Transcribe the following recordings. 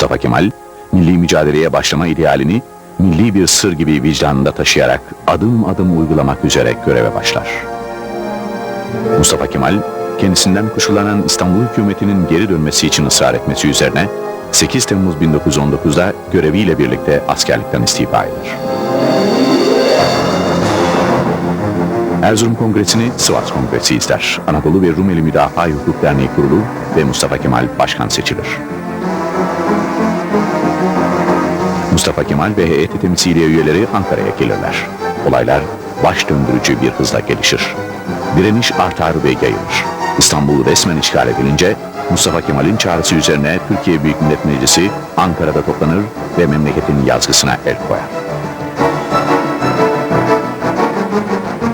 Mustafa Kemal, milli mücadeleye başlama idealini milli bir sır gibi vicdanında taşıyarak adım adım uygulamak üzere göreve başlar. Mustafa Kemal, kendisinden kuşulanan İstanbul hükümetinin geri dönmesi için ısrar etmesi üzerine 8 Temmuz 1919'da göreviyle birlikte askerlikten istifa eder. Erzurum Kongresi'ni Sivas Kongresi ister. Anadolu ve Rumeli Müdafaa Hukuk Derneği kurulur ve Mustafa Kemal başkan seçilir. Mustafa Kemal ve heyeti temsiliye üyeleri Ankara'ya gelirler. Olaylar baş döndürücü bir hızla gelişir. Direniş artar ve yayılır. İstanbul resmen işgal edilince Mustafa Kemal'in çağrısı üzerine Türkiye Büyük Millet Meclisi Ankara'da toplanır ve memleketin yazgısına el koyar.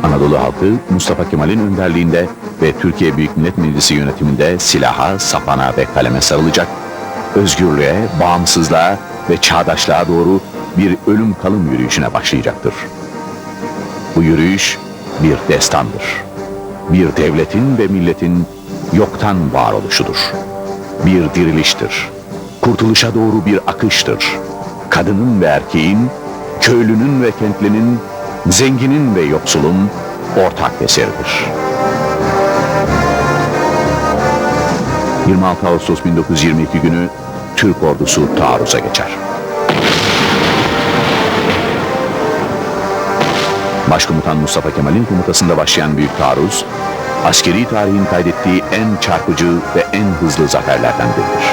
Anadolu halkı Mustafa Kemal'in önderliğinde ve Türkiye Büyük Millet Meclisi yönetiminde silaha, sapana ve kaleme sarılacak, özgürlüğe, bağımsızlığa ve çağdaşlığa doğru bir ölüm kalım yürüyüşüne başlayacaktır. Bu yürüyüş bir destandır. Bir devletin ve milletin yoktan varoluşudur. Bir diriliştir. Kurtuluşa doğru bir akıştır. Kadının ve erkeğin, köylünün ve kentlinin, zenginin ve yoksulun ortak eseridir. 26 Ağustos 1922 günü Türk ordusu taarruza geçer. Başkomutan Mustafa Kemal'in komutasında başlayan büyük taarruz, askeri tarihin kaydettiği en çarpıcı ve en hızlı zaferlerden biridir.